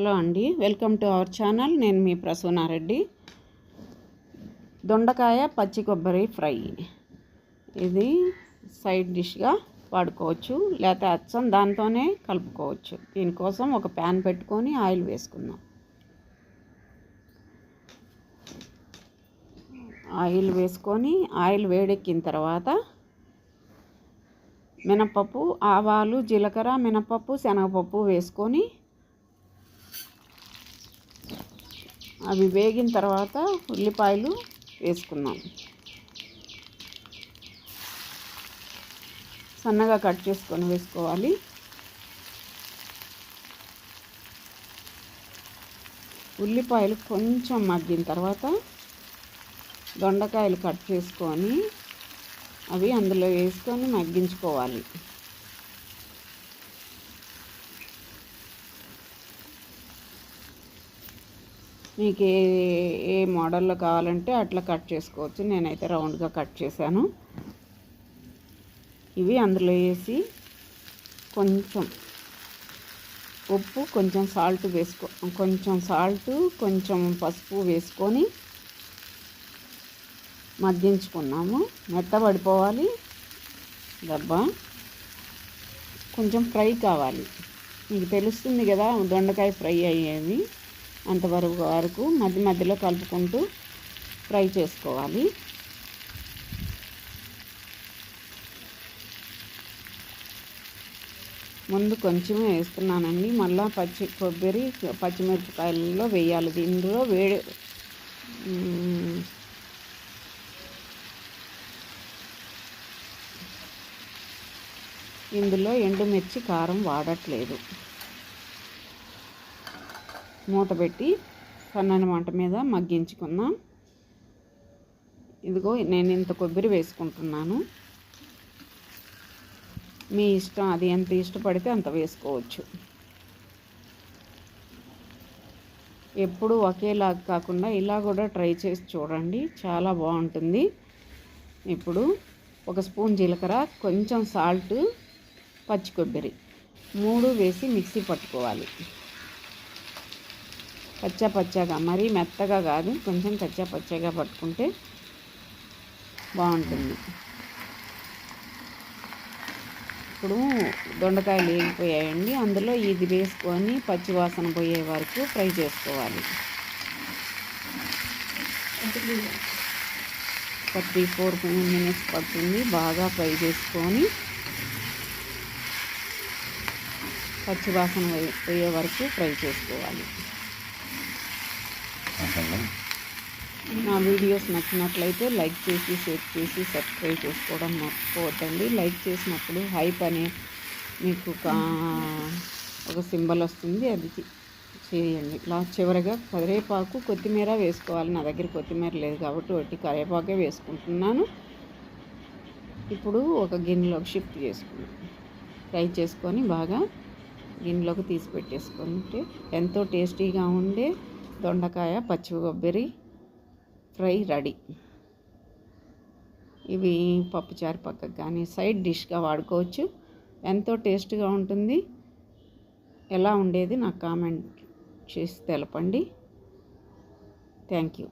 Hello అండి welcome to our channel. నేను మీ ప్రసూనారెడ్డి. దొండకాయ పచ్చి కొబ్బరి ఫ్రై. ఇది సైడ్ డిష్గా వాడుకోవచ్చు లేకపోతే అచ్చం దాంతోనే కలుపుకోవచ్చు. దీనికోసం ఒక ప్యాన్ పెట్టుకొని ఆయిల్ వేసుకుందాం. ఆయిల్ వేసుకొని ఆయిల్ వేడెక్కిన తర్వాత మినపప్పు ఆవాలు జీలకర్ర మినపప్పు శనగపప్పు వేసుకొని అవి వేగిన తర్వాత ఉల్లిపాయలు వేసుకున్నాం సన్నగా కట్ చేసుకొని వేసుకోవాలి. ఉల్లిపాయలు కొంచెం మగ్గిన తర్వాత దొండకాయలు కట్ చేసుకొని అవి అందులో వేసుకొని మగ్గించుకోవాలి. మీకు ఏ ఏ మోడల్లో కావాలంటే అట్లా కట్ చేసుకోవచ్చు. నేనైతే రౌండ్గా కట్ చేశాను. ఇవి అందులో వేసి కొంచెం ఉప్పు కొంచెం సాల్ట్ వేసుకో కొంచెం సాల్ట్ కొంచెం పసుపు వేసుకొని మగ్గించుకున్నాము. మెత్తబడిపోవాలి దెబ్బ కొంచెం ఫ్రై కావాలి. మీకు తెలుస్తుంది కదా దొండకాయ ఫ్రై అయ్యేవి అంతవరకు వరకు మధ్య మధ్యలో కలుపుకుంటూ ఫ్రై చేసుకోవాలి. ముందు కొంచెమే వేస్తున్నానండి. మళ్ళీ పచ్చి కొబ్బరి పచ్చిమిరపకాయలలో వేయాలి. దీనిలో వేడి ఇందులో ఎండుమిర్చి కారం వాడట్లేదు. మూత పెట్టి సన్నని మంట మీద మగ్గించుకుందాం. ఇదిగో నేను ఇంత కొబ్బరి వేసుకుంటున్నాను. మీ ఇష్టం అది ఎంత ఇష్టపడితే అంత వేసుకోవచ్చు. ఎప్పుడు ఒకేలాగా కాకుండా ఇలా కూడా ట్రై చేసి చూడండి. చాలా బాగుంటుంది. ఇప్పుడు ఒక స్పూన్ జీలకర్ర కొంచెం సాల్ట్ పచ్చి కొబ్బరి. మూడు వేసి మిక్సీ పట్టుకోవాలి. పచ్చ పచ్చగా మరీ మెత్తగా కాదు కొంచెం కచ్చా పచ్చగా పట్టుకుంటే బాగుంటుంది. ఇప్పుడు దొండకాయలు వేగిపోయాయండి అందులో ఇది వేసుకొని పచ్చివాసన పోయే వరకు ఫ్రై చేసుకోవాలి. ఒక త్రీ ఫోర్ మినిట్స్ పడుతుంది. బాగా ఫ్రై చేసుకొని పచ్చివాసన పోయే వరకు ఫ్రై చేసుకోవాలి. నా వీడియోస్ నచ్చినట్లయితే లైక్ చేసి షేర్ చేసి సబ్స్క్రైబ్ చేసుకోవడం మర్చిపోవద్దండి. లైక్ చేసినప్పుడు హైప్ అనే మీకు ఒక సింబల్ వస్తుంది. అది చేయండి. లాస్ట్ చివరిగా కరివేపాకు కొత్తిమీర వేసుకోవాలి. నా దగ్గర కొత్తిమీర లేదు కాబట్టి ఒకటి కరివేపాకే వేసుకుంటున్నాను. ఇప్పుడు ఒక గిన్నెలోకి షిఫ్ట్ చేసుకున్నాను ఫ్రై చేసుకొని బాగా గిన్నెలోకి తీసి పెట్టేసుకుంటే ఎంతో టేస్టీగా ఉండే దొండకాయ పచ్చి కొబ్బరి ఫ్రై రెడీ. ఇవి పప్పుచారు పక్కకు కానీ సైడ్ డిష్గా వాడుకోవచ్చు. ఎంతో టేస్ట్గా ఉంటుంది. ఎలా ఉండేది నాకు కామెంట్ చేసి తెలపండి. Thank you.